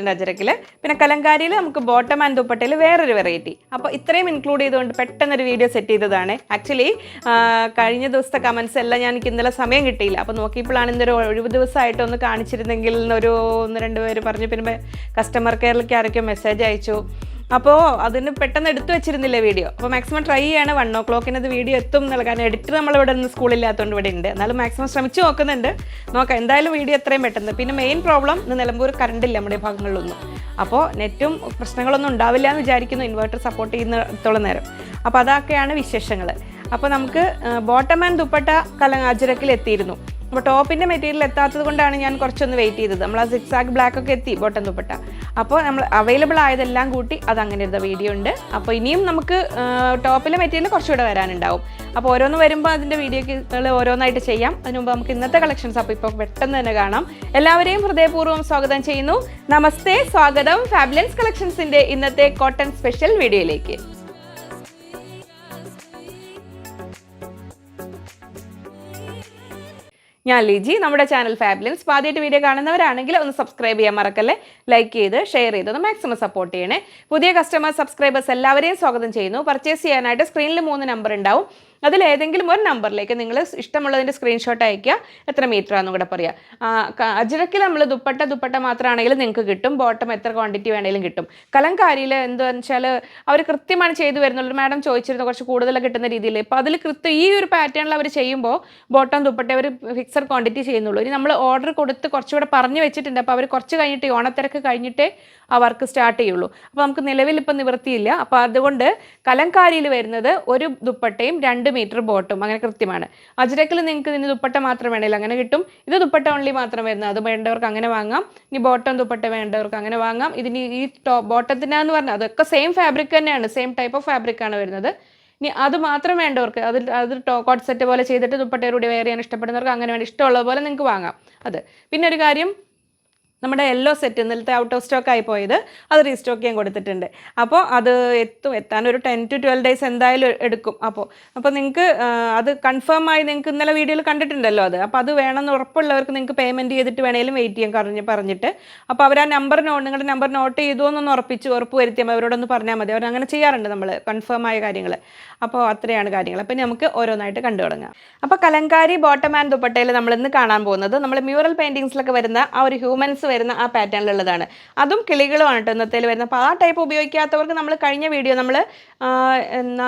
അജരക്കിൽ പിന്നെ കലങ്കാരിയിൽ നമുക്ക് bottom and ദുപ്പട്ടയിൽ വേറൊരു വെറൈറ്റി അപ്പോൾ ഇത്രയും ഇൻക്ലൂഡ് ചെയ്തുകൊണ്ട് പെട്ടെന്നൊരു വീഡിയോ സെറ്റ് ചെയ്തതാണ്. ആക്ച്വലി കഴിഞ്ഞ ദിവസത്തെ കമൻസ് എല്ലാം ഞാൻ എനിക്ക് ഇന്നലെ സമയം കിട്ടിയില്ല. അപ്പോൾ നോക്കിയപ്പോഴാണ് ഇന്നൊരു ഒഴിവ് ദിവസമായിട്ട് ഒന്ന് കാണിച്ചിരുന്നെങ്കിൽ എന്നൊരു ഒന്ന് രണ്ട് പേര് പറഞ്ഞു. പിന്നെ കസ്റ്റമർ കെയറിലേക്ക് ആരൊക്കെയോ മെസ്സേജ് അയച്ചു. അപ്പോൾ അതിന് പെട്ടെന്ന് എടുത്തു വെച്ചിരുന്നില്ല വീഡിയോ? അപ്പോൾ മാക്സിമം ട്രൈ ചെയ്യാണ് വൺ ഓ ക്ലോക്കിന് അത് വീഡിയോ എത്തും എന്നുള്ള കാരണം എഡിറ്റർ നമ്മളിവിടെ നിന്ന് സ്കൂളില്ലാത്തതുകൊണ്ട് ഇവിടെ ഉണ്ട് എന്നാലും മാക്സിമം ശ്രമിച്ചു നോക്കുന്നുണ്ട്. നോക്കാം എന്തായാലും വീഡിയോ എത്രയും പെട്ടെന്ന്. പിന്നെ മെയിൻ പ്രോബ്ലം ഇന്ന് നിലമ്പൂർ കറണ്ട് ഇല്ല നമ്മുടെ ഭാഗങ്ങളിലൊന്നും. അപ്പോൾ നെറ്റും പ്രശ്നങ്ങളൊന്നും ഉണ്ടാവില്ല എന്ന് വിചാരിക്കുന്നു ഇൻവേർട്ടർ സപ്പോർട്ട് ചെയ്യുന്നിടത്തോളം നേരം. അപ്പോൾ അതൊക്കെയാണ് വിശേഷങ്ങൾ അപ്പോൾ നമുക്ക് ബോട്ടം ആൻഡ് ദുപ്പട്ട കല എത്തിയിരുന്നു. അപ്പോൾ ടോപ്പിന്റെ മെറ്റീരിയൽ എത്താത്തത് കൊണ്ടാണ് ഞാൻ കുറച്ചൊന്ന് വെയിറ്റ് ചെയ്തത്. നമ്മൾ ആ സിക്സാക്ക് ബ്ലാക്ക് ഒക്കെ എത്തി ബോട്ടം ദുപ്പട്ട. അപ്പോൾ നമ്മൾ അവൈലബിൾ ആയതെല്ലാം കൂട്ടി അത് അങ്ങനെ ഒരു വീഡിയോ ഉണ്ട്. അപ്പോൾ ഇനിയും നമുക്ക് ടോപ്പിലെ മെറ്റീരിയൽ കുറച്ചുകൂടെ വരാനുണ്ടാവും. അപ്പോൾ ഓരോന്ന് വരുമ്പോൾ അതിന്റെ വീഡിയോകൾ ഓരോന്നായിട്ട് ചെയ്യാം. അതിന് മുമ്പ് നമുക്ക് ഇന്നത്തെ കളക്ഷൻസ് അപ്പോൾ ഇപ്പോൾ പെട്ടെന്ന് തന്നെ കാണാം. എല്ലാവരെയും ഹൃദയപൂർവം സ്വാഗതം ചെയ്യുന്നു. നമസ്തേ സ്വാഗതം. ഫാബുലൻസ് കളക്ഷൻസിന്റെ ഇന്നത്തെ കോട്ടൺ സ്പെഷ്യൽ വീഡിയോയിലേക്ക് ഞാൻ ലിജി. നമ്മുടെ ചാനൽ ഫാബുലൻസ് ആദ്യമായിട്ട് വീഡിയോ കാണുന്നവരാണെങ്കിൽ ഒന്ന് സബ്സ്ക്രൈബ് ചെയ്യാൻ മറക്കല്ലേ? ലൈക്ക് ചെയ്ത് ഷെയർ ചെയ്ത് ഒന്ന് മാക്സിമം സപ്പോർട്ട് ചെയ്യണേ. പുതിയ കസ്റ്റമർ സബ്സ്ക്രൈബേഴ്സ് എല്ലാവരെയും സ്വാഗതം ചെയ്യുന്നു. പർച്ചേസ് ചെയ്യാനായിട്ട് സ്ക്രീനിൽ മൂന്ന് നമ്പർ ഉണ്ടാവും. അതിൽ ഏതെങ്കിലും ഒരു നമ്പറിലേക്ക് നിങ്ങൾ ഇഷ്ടമുള്ളതിന്റെ സ്ക്രീൻഷോട്ട് അയക്കുക എത്ര മീറ്റർ ആണെന്നും കൂടെ പറയാം. അജിറക്കിൽ നമ്മൾ ദുപ്പട്ട ദുപ്പട്ട മാത്രമാണെങ്കിലും നിങ്ങൾക്ക് കിട്ടും. ബോട്ടം എത്ര ക്വാണ്ടിറ്റി വേണമെങ്കിലും കിട്ടും. കലങ്കാരിയിൽ എന്താണെന്ന് വെച്ചാൽ അവർ കൃത്യമാണ് ചെയ്തു വരുന്നുള്ളൂ മാഡം ചോദിച്ചിരുന്നു കുറച്ച് കൂടുതൽ കിട്ടുന്ന രീതിയിൽ. ഇപ്പോൾ അതിൽ കൃത്യം ഈ ഒരു പാറ്റേണിൽ അവർ ചെയ്യുമ്പോൾ ബോട്ടം ദുപ്പട്ട അവർ ഫിക്സഡ് ക്വാണ്ടിറ്റി ചെയ്യുന്നുള്ളൂ. ഇനി നമ്മൾ ഓർഡർ കൊടുത്ത് കുറച്ചുകൂടെ പറഞ്ഞു വെച്ചിട്ടുണ്ട്. അപ്പോൾ അവർ കുറച്ച് കഴിഞ്ഞിട്ട് ഓണത്തിരക്ക് കഴിഞ്ഞിട്ടേ ആ വർക്ക് സ്റ്റാർട്ട് ചെയ്യുള്ളൂ. അപ്പോൾ നമുക്ക് നിലവിൽ ഇപ്പം നിവൃത്തിയില്ല. അപ്പോൾ അതുകൊണ്ട് കലങ്കാരിയിൽ വരുന്നത് ഒരു ദുപ്പട്ടയും രണ്ട് മീറ്റർ ബോട്ടും. അങ്ങനെ കൃത്യമാണ്. അജ്രക്കിൽ നിങ്ങൾക്ക് ഇതിന് ദുപ്പട്ട മാത്രം വേണമെങ്കിൽ അങ്ങനെ കിട്ടും. ഇത് ദുപ്പട്ട ഓൺലി മാത്രം വരുന്നത്. അത് വേണ്ടവർക്ക് അങ്ങനെ വാങ്ങാം. ഇനി ബോട്ടം ദുപ്പട്ട വേണ്ടവർക്ക് അങ്ങനെ വാങ്ങാം. ഇതിന് ഈ ടോ ബോട്ടത്തിനാന്ന് പറഞ്ഞാൽ അതൊക്കെ സെയിം ഫാബ്രിക് തന്നെയാണ്. സെയിം ടൈപ്പ് ഓഫ് ഫാബ്രിക് ആണ് വരുന്നത്. ഇനി അത് മാത്രം വേണ്ടവർക്ക് അത് ടോ കോട്ട് സെറ്റ് പോലെ ചെയ്തിട്ട് ദുപ്പട്ടയോടുകൂടി വെയർ ചെയ്യാൻ ഇഷ്ടപ്പെടുന്നവർക്ക് അങ്ങനെ വേണം ഇഷ്ടമുള്ളത് പോലെ നിങ്ങൾക്ക് വാങ്ങാം. അത്. പിന്നെ ഒരു കാര്യം നമ്മുടെ യെല്ലോ സെറ്റ് ഇന്നലത്തെ ഔട്ട് ഓഫ് സ്റ്റോക്ക് ആയി പോയത്. അത് റീസ്റ്റോക്ക് ചെയ്യാൻ കൊടുത്തിട്ടുണ്ട്. അപ്പോൾ അത് എത്തും. എത്താൻ ഒരു ടെൻ ടു ട്വൽവ് ഡേയ്സ് എന്തായാലും എടുക്കും. അപ്പോൾ അപ്പോൾ നിങ്ങൾക്ക് അത് കൺഫേം ആയി നിങ്ങൾക്ക് ഇന്നലെ വീഡിയോയിൽ കണ്ടിട്ടുണ്ടല്ലോ അത്. അപ്പോൾ അത് വേണമെന്ന് ഉറപ്പുള്ളവർക്ക് നിങ്ങൾക്ക് പേയ്മെന്റ് ചെയ്തിട്ട് വേണേലും വെയിറ്റ് ചെയ്യാൻ പറഞ്ഞ് പറഞ്ഞിട്ട്. അപ്പോൾ അവർ ആ നമ്പർ നിങ്ങളുടെ നമ്പർ നോട്ട് ചെയ്തു എന്നൊന്ന് ഉറപ്പിച്ച് ഉറപ്പ് വരുത്തിയാൽ അവരോടൊന്ന് പറഞ്ഞാൽ മതി. അവർ അങ്ങനെ ചെയ്യാറുണ്ട് നമ്മൾ കൺഫേം ആയ കാര്യങ്ങൾ അപ്പോൾ അത്രയാണ് കാര്യങ്ങൾ അപ്പോൾ നമുക്ക് ഓരോന്നായിട്ട് കണ്ടു തുടങ്ങാം. അപ്പോൾ കലങ്കാരി ബോട്ടം ആൻഡ് ദുപ്പട്ടയിൽ നമ്മൾ ഇന്ന് കാണാൻ പോകുന്നത്. നമ്മൾ മ്യൂറൽ പെയിന്റിങ്സിലൊക്കെ വരുന്ന ആ ഒരു ഹ്യൂമൻസ് വരുന്ന ആ പാറ്റേണിലുള്ളതാണ്. അതും കിളികളുമാണ് കേട്ടോ ഇന്നത്തേൽ വരുന്നത്. അപ്പോൾ ആ ടൈപ്പ് ഉപയോഗിക്കാത്തവർക്ക് നമ്മൾ കഴിഞ്ഞ വീഡിയോ നമ്മൾ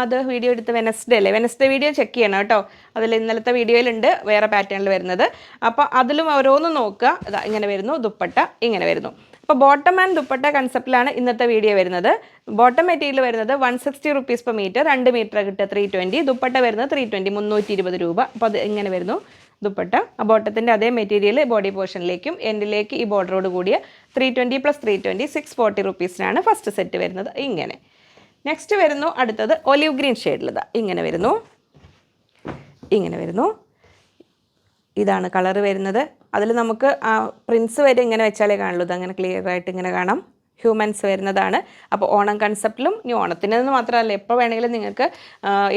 അത് വീഡിയോ എടുത്ത് വെനസ്ഡേ അല്ലേ? വെനസ്ഡേ വീഡിയോ ചെക്ക് ചെയ്യണം കേട്ടോ അതിൽ ഇന്നലത്തെ വീഡിയോയിലുണ്ട് വേറെ പാറ്റേണിൽ വരുന്നത്. അപ്പോൾ അതിലും ഓരോന്നും നോക്കുക. ഇതാ ഇങ്ങനെ വരുന്നു ദുപ്പട്ട ഇങ്ങനെ വരുന്നു. അപ്പോൾ ബോട്ടം ആൻഡ് ദുപ്പട്ട കൺസെപ്റ്റിലാണ് ഇന്നത്തെ വീഡിയോ വരുന്നത്. ബോട്ടം മെറ്റീരിയൽ വരുന്നത് one sixty rupees per metre രണ്ട് മീറ്റർ കിട്ടുക ത്രീ ട്വന്റി ദുപ്പട്ട വരുന്നത് ത്രീ ട്വന്റി മുന്നൂറ്റി ഇരുപത് രൂപ. അപ്പോൾ അത് ഇങ്ങനെ വരുന്നു. ദുപ്പട്ട ആ ബോട്ടത്തിന്റെ അതേ മെറ്റീരിയൽ ബോഡി പോർഷനിലേക്കും എൻഡിലേക്ക് ഈ ബോർഡറോട് കൂടിയ three twenty plus three twenty six forty റുപ്പീസിനാണ് first set വരുന്നത്. ഇങ്ങനെ. നെക്സ്റ്റ് വരുന്നു അടുത്തത് ഒലിവ് ഗ്രീൻ ഷെയ്ഡിലത് ഇങ്ങനെ വരുന്നു. ഇങ്ങനെ വരുന്നു. ഇതാണ് കളർ വരുന്നത്. അതിൽ നമുക്ക് ആ പ്രിൻസ് വരെ ഇങ്ങനെ വെച്ചാലേ കാണുള്ളൂ. ഇത് അങ്ങനെ ക്ലിയർ ആയിട്ട് ഇങ്ങനെ കാണാം. ഹ്യൂമൻസ് വരുന്നതാണ്. അപ്പോൾ ഓണം കൺസെപ്റ്റിലും ഇനി ഓണത്തിനെന്ന് മാത്രമല്ല എപ്പോൾ വേണമെങ്കിലും നിങ്ങൾക്ക്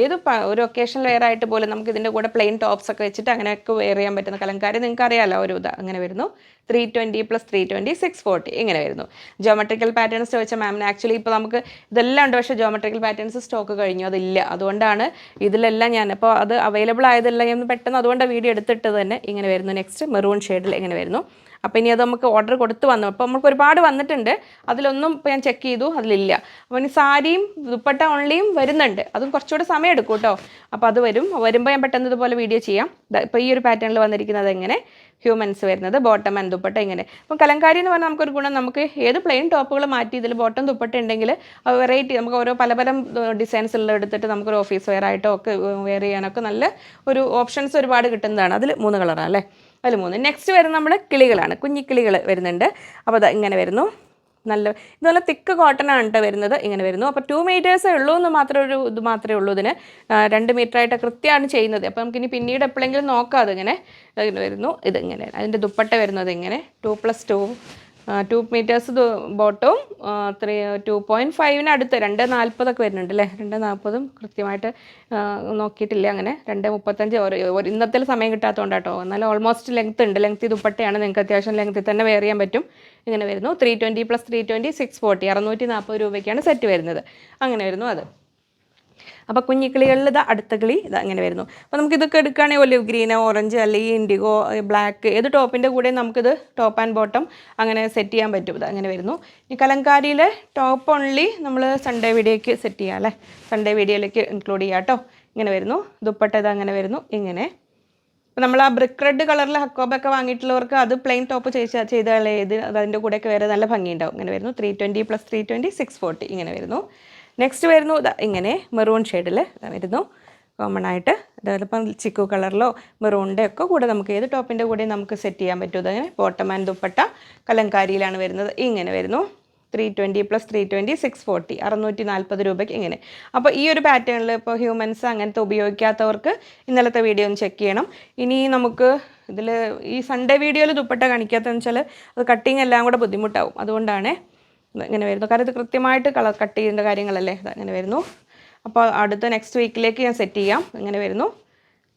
ഏത് ഒരു ഒക്കേഷൻ വെയർ ആയിട്ട് പോലും നമുക്ക് ഇതിന്റെ കൂടെ പ്ലെയിൻ ടോപ്സ് ഒക്കെ വെച്ചിട്ട് അങ്ങനെയൊക്കെ വെയർ ചെയ്യാൻ പറ്റുന്ന കലങ്കാരി നിങ്ങൾക്ക് അറിയാമല്ലോ ഒരു ഇത് അങ്ങനെ വരുന്നു. Three twenty plus three twenty six forty ഇങ്ങനെ വരുന്നു. ജോമെട്രിക്കൽ പാറ്റേൺസ് ചോദിച്ച മാമിന് ആക്ച്വലി ഇപ്പോൾ നമുക്ക് ഇതെല്ലാം ഉണ്ട് പക്ഷേ ജോമെട്രിക്കൽ പാറ്റേൺസ് സ്റ്റോക്ക് കഴിഞ്ഞു അതില്ല. അതുകൊണ്ടാണ് ഇതിലെല്ലാം ഞാൻ അപ്പോൾ അത് അവൈലബിൾ ആയതെല്ലാം ഞാൻ പെട്ടെന്ന് അതുകൊണ്ട് വീഡിയോ എടുത്തിട്ട് തന്നെ. ഇങ്ങനെ വരുന്നു. നെക്സ്റ്റ് മെറൂൺ ഷെയ്ഡിൽ ഇങ്ങനെ വരുന്നു. അപ്പോൾ ഇനി അത് നമുക്ക് ഓർഡർ കൊടുത്ത് വന്നു. അപ്പോൾ നമുക്ക് ഒരുപാട് വന്നിട്ടുണ്ട്. അതിലൊന്നും ഇപ്പോൾ ഞാൻ ചെക്ക് ചെയ്തു. അതിലില്ല. അപ്പോൾ ഇനി സാരിയും ദുപ്പട്ട ഓൺലിയും വരുന്നുണ്ട്. അതും കുറച്ചുകൂടെ സമയം എടുക്കും കേട്ടോ. അപ്പോൾ അത് വരും. വരുമ്പോൾ ഞാൻ പെട്ടെന്ന് ഇതുപോലെ വീഡിയോ ചെയ്യാം. ഇപ്പോൾ ഈ ഒരു പാറ്റേണിൽ വന്നിരിക്കുന്നത് എങ്ങനെ? ഹ്യൂമൻസ് വരുന്നത് ബോട്ടം ആൻഡ് ദുപ്പട്ട ഇങ്ങനെ. അപ്പം കലങ്കാരി എന്ന് പറഞ്ഞാൽ നമുക്കൊരു ഗുണം. നമുക്ക് ഏത് പ്ലെയിൻ ടോപ്പുകൾ മാറ്റി ഇതിൽ ബോട്ടം ദുപ്പട്ട ഉണ്ടെങ്കിൽ വെറൈറ്റി നമുക്ക് ഓരോ പല പല ഡിസൈൻസ് ഉള്ള എടുത്തിട്ട് നമുക്കൊരു ഓഫീസ് വെയർ ആയിട്ടോ ഒക്കെ വെയർ ചെയ്യാനൊക്കെ നല്ല ഒരു ഓപ്ഷൻസ് ഒരുപാട് കിട്ടുന്നതാണ്. അതിൽ മൂന്ന് കളറാണ് അല്ലേ? അതിൽ മൂന്ന്. നെക്സ്റ്റ് വരുന്ന നമ്മൾ കിളികളാണ്. കുഞ്ഞിക്കിളികൾ വരുന്നുണ്ട്. അപ്പോൾ അത് ഇങ്ങനെ വരുന്നു. നല്ല ഇതുപോലെ തിക്ക് കോട്ടൺ ആണ് കേട്ടോ വരുന്നത്. ഇങ്ങനെ വരുന്നു. അപ്പോൾ ടു മീറ്റേഴ്സേ ഉള്ളൂ എന്ന് മാത്രം ഒരു ഇത് മാത്രമേ ഉള്ളൂ ഇതിന്. രണ്ട് മീറ്റർ ആയിട്ട് കൃത്യമാണ് ചെയ്യുന്നത്. അപ്പോൾ നമുക്ക് ഇനി പിന്നീട് എപ്പോഴെങ്കിലും നോക്കാം അതിങ്ങനെ. ഇങ്ങനെ വരുന്നു. ഇതിങ്ങനെ. അതിന്റെ ദുപ്പട്ട വരുന്നത് ഇങ്ങനെ. Two plus two two metres ബോട്ടവും three two point ഫൈവിന് അടുത്ത് രണ്ട് നാൽപ്പതൊക്കെ വരുന്നുണ്ട് അല്ലേ രണ്ട് നാൽപ്പതും കൃത്യമായിട്ട് നോക്കിയിട്ടില്ല അങ്ങനെ. രണ്ട് മുപ്പത്തഞ്ച് ഒരു ഇന്നത്തെ സമയം കിട്ടാത്തതുകൊണ്ട് കേട്ടോ എന്നാലും ഓൾമോസ്റ്റ് ലെങ്ത് ഉണ്ട്. ലെങ്ത് ദുപ്പട്ടയാണ്. നിങ്ങൾക്ക് അത്യാവശ്യം ലെങ്ത്തിൽ തന്നെ വെയർ ചെയ്യാൻ പറ്റും. ഇങ്ങനെ വരുന്നു. Three twenty plus three twenty six forty അറുന്നൂറ്റി നാൽപ്പത് രൂപയ്ക്കാണ് സെറ്റ് വരുന്നത്. അങ്ങനെ വരുന്നു അത്. അപ്പോൾ കുഞ്ഞിക്കിളികളിൽ ഇത് അടുത്ത കിളി ഇത് അങ്ങനെ വരുന്നു. അപ്പോൾ നമുക്ക് ഇതൊക്കെ എടുക്കുകയാണെങ്കിൽ ഒലിവ് ഗ്രീൻ ഓറഞ്ച് അല്ലെങ്കിൽ ഇൻഡിഗോ ബ്ലാക്ക് ഏത് ടോപ്പിന്റെ കൂടെ നമുക്കിത് ടോപ്പ് ആൻഡ് ബോട്ടം അങ്ങനെ സെറ്റ് ചെയ്യാൻ പറ്റും. ഇത് അങ്ങനെ വരുന്നു. ഈ കലങ്കാരിയിലെ ടോപ്പ് ഓൺലി നമ്മൾ സൺഡേ വീഡിയോയ്ക്ക് സെറ്റ് ചെയ്യാം അല്ലേ? സൺഡേ വീഡിയോയിലേക്ക് ഇൻക്ലൂഡ് ചെയ്യാം കേട്ടോ ഇങ്ങനെ വരുന്നു. ദുപ്പട്ട ഇത് അങ്ങനെ വരുന്നു. ഇങ്ങനെ. അപ്പോൾ നമ്മൾ ആ ബ്രിക്ക് റെഡ് കളറിൽ ഹക്കോബൊക്കെ വാങ്ങിയിട്ടുള്ളവർക്ക് അത് പ്ലെയിൻ ടോപ്പ് ചെയ്ത് ചെയ്താൽ ഏത് അതിന്റെ കൂടെയൊക്കെ വേറെ നല്ല ഭംഗിയുണ്ടാവും. ഇങ്ങനെ വരുന്നു. Three twenty plus three twenty six forty ഇങ്ങനെ വരുന്നു. നെക്സ്റ്റ് വരുന്നു. ഇങ്ങനെ മെറൂൺ ഷെയ്ഡിൽ വരുന്നു. കോമൺ ആയിട്ട്. അതായത് ഇപ്പം ചിക്കു കളറിലോ മെറൂണിന്റെ ഒക്കെ കൂടെ നമുക്ക് ഏത് ടോപ്പിന്റെ കൂടെ നമുക്ക് സെറ്റ് ചെയ്യാൻ പറ്റുമോ അങ്ങനെ ബോട്ടം ആൻഡ് ദുപ്പട്ട കലങ്കാരിയിലാണ് വരുന്നത്. ഇങ്ങനെ വരുന്നു. Three twenty plus three twenty six forty അറുന്നൂറ്റി നാൽപ്പത് രൂപയ്ക്ക് ഇങ്ങനെ. അപ്പോൾ ഈ ഒരു പാറ്റേണിൽ ഇപ്പോൾ ഹ്യൂമൻസ് അങ്ങനത്തെ ഉപയോഗിക്കാത്തവർക്ക് ഇന്നലത്തെ വീഡിയോ ഒന്ന് ചെക്ക് ചെയ്യണം. ഇനി നമുക്ക് ഇതിൽ ഈ സൺഡേ വീഡിയോയിൽ ദുപ്പട്ട കാണിക്കാത്തതെന്ന് വെച്ചാൽ അത് കട്ടിങ് എല്ലാം കൂടെ ബുദ്ധിമുട്ടാവും. അതുകൊണ്ടാണ് ഇങ്ങനെ വരുന്നു. കാരണം ഇത് കൃത്യമായിട്ട് കളർ കട്ട് ചെയ്യേണ്ട കാര്യങ്ങളല്ലേ? അങ്ങനെ വരുന്നു. അപ്പോൾ അടുത്ത നെക്സ്റ്റ് വീക്കിലേക്ക് ഞാൻ സെറ്റ് ചെയ്യാം. ഇങ്ങനെ വരുന്നു.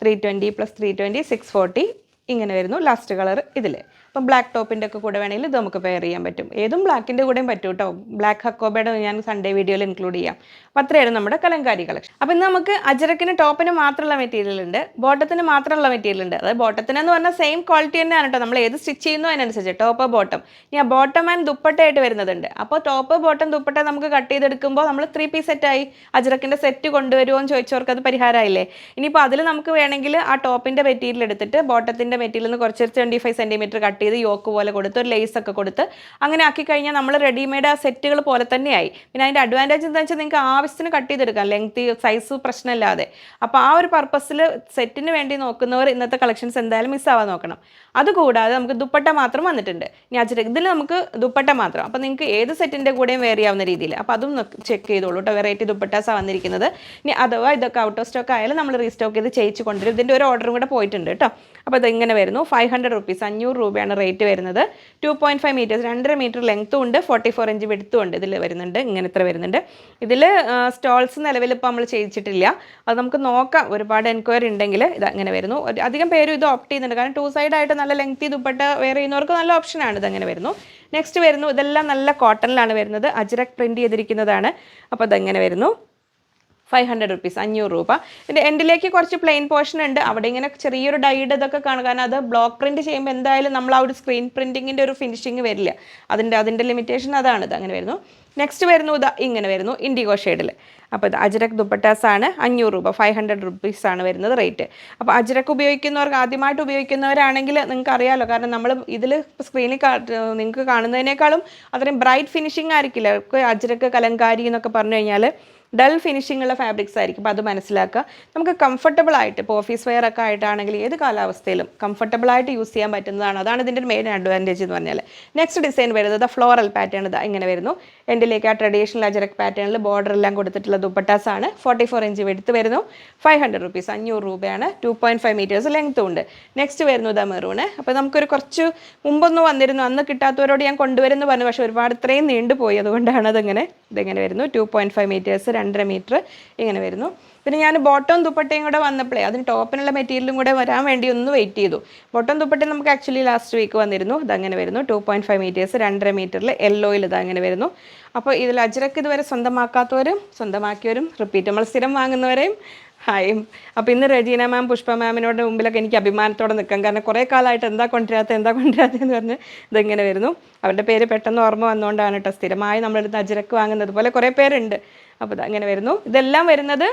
Three twenty plus three twenty six forty ഇങ്ങനെ വരുന്നു. ലാസ്റ്റ് കളർ ഇതിൽ അപ്പം ബ്ലാക്ക് ടോപ്പിന്റെ ഒക്കെ കൂടെ വേണമെങ്കിൽ ഇത് നമുക്ക് പെയർ ചെയ്യാൻ പറ്റും. ഏതും ബ്ലാക്കിന്റെ കൂടെയും പറ്റും കേട്ടോ ബ്ലാക്ക് ഹക്കോബയുടെ ഞാൻ സൺഡേ വീഡിയോയിൽ ഇൻക്ലൂഡ് ചെയ്യാം. അപ്പോൾ അത്രയാണ് നമ്മുടെ കലങ്കാരി കളക്ഷൻ അപ്പം ഇന്ന് നമുക്ക് അജരക്കിന് ടോപ്പിന് മാത്രമുള്ള മെറ്റീരിയൽ ഉണ്ട്. ബോട്ടത്തിന് മാത്രമുള്ള മെറ്റീരിയൽ ഉണ്ട്. അതായത് ബോട്ടത്തിന് എന്ന് പറഞ്ഞാൽ സെയിം ക്വാളിറ്റി തന്നെയാണ് കേട്ടോ നമ്മൾ ഏത് സ്റ്റിച്ച് ചെയ്യുന്നു അതിനനുസരിച്ച് ടോപ്പ് ബോട്ടം ആ ബോട്ടം ആൻഡ് ദുപ്പട്ടയായിട്ട് വരുന്നതുണ്ട്. അപ്പോൾ ടോപ്പ് ബോട്ടം ദുപ്പട്ട നമുക്ക് കട്ട് ചെയ്തെടുക്കുമ്പോൾ നമ്മൾ ത്രീ പീസ് സെറ്റായി അജരക്കിന്റെ സെറ്റ് കൊണ്ടുവരുമോ എന്ന് ചോദിച്ചവർക്ക് അത് പരിഹാരമായില്ലേ? ഇനിയിപ്പോൾ അതിൽ നമുക്ക് വേണമെങ്കിൽ ആ ടോപ്പിന്റെ മെറ്റീരിയൽ എടുത്തിട്ട് ബോട്ടത്തിന്റെ മെറ്റീരിയൽ നിന്ന് കുറച്ച് ട്വന്റി ഫൈവ് സെന്റിമീറ്റർ കട്ട് ചെയ്ത് യോക്ക് പോലെ കൊടുത്ത് ഒരു ലേസ് ഒക്കെ കൊടുത്ത് അങ്ങനെ ആക്കി കഴിഞ്ഞാൽ നമ്മൾ റെഡിമെയ്ഡ് ആ സെറ്റുകൾ പോലെ തന്നെയായി. പിന്നെ അതിന്റെ അഡ്വാന്റേജ് എന്താ വെച്ചാൽ നിങ്ങൾക്ക് ആവശ്യത്തിന് കട്ട് ചെയ്തെടുക്കാം. ലെങ്ത് സൈസ് പ്രശ്നമില്ലാതെ. അപ്പോൾ ആ ഒരു പർപ്പസിൽ സെറ്റിന് വേണ്ടി നോക്കുന്നവർ ഇന്നത്തെ കളക്ഷൻസ് എന്തായാലും മിസ്സാവാൻ നോക്കണം. അതുകൂടാതെ നമുക്ക് ദുപ്പട്ട മാത്രം വന്നിട്ടുണ്ട്. ഞാൻ ഇതിൽ നമുക്ക് ദുപ്പട്ട മാത്രം. അപ്പോൾ നിങ്ങൾക്ക് ഏത് സെറ്റിന്റെ കൂടെയും വേറെ ആവുന്ന രീതിയിൽ അപ്പോൾ അതും ചെക്ക് ചെയ്തോളൂ കേട്ടോ വെറൈറ്റി ദുപ്പട്ടാസാണ് വന്നിരിക്കുന്നത്. ഇനി അഥവാ ഇതൊക്കെ ഔട്ട് ഓഫ് സ്റ്റോക്ക് ആയാലും നമ്മൾ റീസ്റ്റോക്ക് ചെയ്ത് ചെയ്യിച്ച് കൊണ്ടുവരും. ഇതിന്റെ ഒരു ഓർഡറും കൂടെ പോയിട്ടുണ്ട് കേട്ടോ അപ്പോൾ ഇത് ഇങ്ങനെ വരുന്നു. ഫൈവ് ഹൺഡ്രഡ് റുപ്പീസ് അഞ്ഞൂറ് രൂപയാണ് റേറ്റ് വരുന്നത്. ടു പോയിന്റ് ഫൈവ് മീറ്റേഴ്സ് രണ്ടര മീറ്റർ ലെങ്ത്തും ഉണ്ട് ഫോർട്ടി ഫോർ ഇഞ്ച് വെടുത്തും ഉണ്ട് ഇതിൽ വരുന്നുണ്ട് ഇങ്ങനെ ഇത്ര വരുന്നുണ്ട് ഇതിൽ സ്റ്റോൾസ് നിലവിൽ ഇപ്പോൾ നമ്മൾ ചെയ്യിച്ചിട്ടില്ല. അത് നമുക്ക് നോക്കാം. ഒരുപാട് എൻക്വയറി ഉണ്ടെങ്കിൽ ഇത് അങ്ങനെ വരുന്നു. അധികം പേരും ഇത് ഓപ്റ്റ് ചെയ്യുന്നുണ്ട്. കാരണം ടു സൈഡ് ആയിട്ട് നല്ല ലെങ്ത്തി ദുപ്പട്ട വേറെ ചെയ്യുന്നവർക്ക് നല്ല ഓപ്ഷനാണ് ഇത് അങ്ങനെ വരുന്നു. നെക്സ്റ്റ് വരുന്നു ഇതെല്ലാം നല്ല കോട്ടണിലാണ് വരുന്നത്. അജ്രക് പ്രിന്റ് ചെയ്തിരിക്കുന്നതാണ്. അപ്പോൾ ഇതെങ്ങനെ വരുന്നു? ഫൈവ് ഹൺഡ്രഡ് റുപ്പീസ് അഞ്ഞൂറ് രൂപ. ഇതിന്റെ എൻഡിലേക്ക് കുറച്ച് പ്ലെയിൻ പോർഷൻ ഉണ്ട്. അവിടെ ഇങ്ങനെ ചെറിയൊരു ഡൈഡ് ഇതൊക്കെ കാണും. കാരണം അത് ബ്ലോക്ക് പ്രിന്റ് ചെയ്യുമ്പോൾ എന്തായാലും നമ്മൾ ആ ഒരു സ്ക്രീൻ പ്രിന്റിങ്ങിന്റെ ഒരു ഫിനിഷിങ് വരില്ല. അതിന്റെ അതിന്റെ ലിമിറ്റേഷൻ അതാണ്. ഇത് അങ്ങനെ വരുന്നു. നെക്സ്റ്റ് വരുന്നു ഇതാ ഇങ്ങനെ വരുന്നു ഇൻഡിഗോ ഷെയ്ഡിൽ അപ്പോൾ ഇത് അജരക് ദുപ്പട്ടാസ് ആണ് അഞ്ഞൂറ് രൂപ ഫൈവ് ഹൺഡ്രഡ് റുപ്പീസ് ആണ് വരുന്നത് റേറ്റ് അപ്പോൾ അജരക് ഉപയോഗിക്കുന്നവർക്ക് ആദ്യമായിട്ട് ഉപയോഗിക്കുന്നവരാണെങ്കിൽ നിങ്ങൾക്ക് അറിയാമല്ലോ കാരണം നമ്മൾ ഇതിൽ സ്ക്രീനിൽ നിങ്ങൾക്ക് കാണുന്നതിനേക്കാളും അത്രയും ബ്രൈറ്റ് ഫിനിഷിംഗ് ആയിരിക്കില്ല. അജരക്ക് കലങ്കാരി എന്നൊക്കെ പറഞ്ഞു കഴിഞ്ഞാൽ ഡൾ ഫിനിഷിംഗ് ഉള്ള ഫാബ്രിക്സ് ആയിരിക്കും. അപ്പോൾ അത് മനസ്സിലാക്കുക. നമുക്ക് കംഫർട്ടബിൾ ആയിട്ട് ഇപ്പോൾ ഓഫീസ് വെയർ ഒക്കെ ആയിട്ടാണെങ്കിൽ ഏത് കാലാവസ്ഥയിലും കംഫർട്ടബിൾ ആയിട്ട് യൂസ് ചെയ്യാൻ പറ്റുന്നതാണ്. അതാണ് ഇതിന്റെ മെയിൻ അഡ്വാന്റേജ് എന്ന് പറഞ്ഞാൽ നെക്സ്റ്റ് ഡിസൈൻ വരുന്നത് ഫ്ലോറൽ പാറ്റേൺ ഇതാ ഇങ്ങനെ വരുന്നു. എൻഡിലേക്ക് ആ ട്രഡീഷണൽ അജറക് പാറ്റേണിൽ ബോർഡർ എല്ലാം കൊടുത്തിട്ടുള്ള ദുപ്പട്ടാസ് ആണ്. ഫോർട്ടി ഫോർ ഇഞ്ച് എടുത്ത് വരുന്നു. ഫൈവ് ഹൺഡ്രഡ് റുപ്പീസ് അഞ്ഞൂറ് രൂപയാണ്. ടു പോയിന്റ് ഫൈവ് മീറ്റേഴ്സ് ലെങ്ത്തും ഉണ്ട്. നെക്സ്റ്റ് വരുന്നു ഇതാ മെറൂണ് അപ്പോൾ നമുക്കൊരു കുറച്ച് മുമ്പൊന്നും വന്നിരുന്നു. അന്ന് കിട്ടാത്തവരോട് ഞാൻ കൊണ്ടുവരുന്നു പറഞ്ഞു. പക്ഷേ ഒരുപാട് ഇത്രയും നീണ്ടുപോയി. അതുകൊണ്ടാണ് അതിങ്ങനെ ഇതെങ്ങനെ വരുന്നു. ടു പോയിന്റ് ഫൈവ് മീറ്റേഴ്സ് രണ്ടര മീറ്റർ ഇങ്ങനെ വരുന്നു. പിന്നെ ഞാൻ ബോട്ടം ദുപ്പട്ടയും കൂടെ വന്നപ്പോഴേ അതിന് ടോപ്പിനുള്ള മെറ്റീരിയലും കൂടെ വരാൻ വേണ്ടി ഒന്ന് വെയിറ്റ് ചെയ്തു. ബോട്ടം ദുപ്പട്ട നമുക്ക് ആക്ച്വലി ലാസ്റ്റ് വീക്ക് വന്നിരുന്നു ഇതങ്ങനെ വരുന്നു. ടു പോയിന്റ് ഫൈവ് മീറ്റേഴ്സ് രണ്ടര മീറ്ററിൽ യെല്ലോയിൽ ഇതങ്ങനെ വരുന്നു. അപ്പോൾ ഇതിൽ അജ്രക്ക് ഇതുവരെ സ്വന്തമാക്കാത്തവരും സ്വന്തമാക്കിയവരും റിപ്പീറ്റ് നമ്മൾ സ്ഥിരം വാങ്ങുന്നവരെയും ഹായും അപ്പോൾ ഇന്ന് റെജീന മാം പുഷ്പ മാമിനോട് മുമ്പിലൊക്കെ എനിക്ക് അഭിമാനത്തോടെ നിൽക്കാം. കാരണം കുറേ കാലമായിട്ട് എന്താ കൊണ്ടുവരാത്ത എന്താ കൊണ്ടുവരാത്തതെന്ന് പറഞ്ഞ് ഇതിങ്ങനെ വരുന്നു. അവരുടെ പേര് പെട്ടെന്ന് ഓർമ്മ വന്നുകൊണ്ടാണ് കേട്ടോ സ്ഥിരമായി നമ്മളെടുത്ത് അജിരക്ക് വാങ്ങുന്നത്. പോലെ കുറേ പേരുണ്ട്. അപ്പോൾ അങ്ങനെ വരുന്നു. ഇതെല്ലാം വരുന്നത്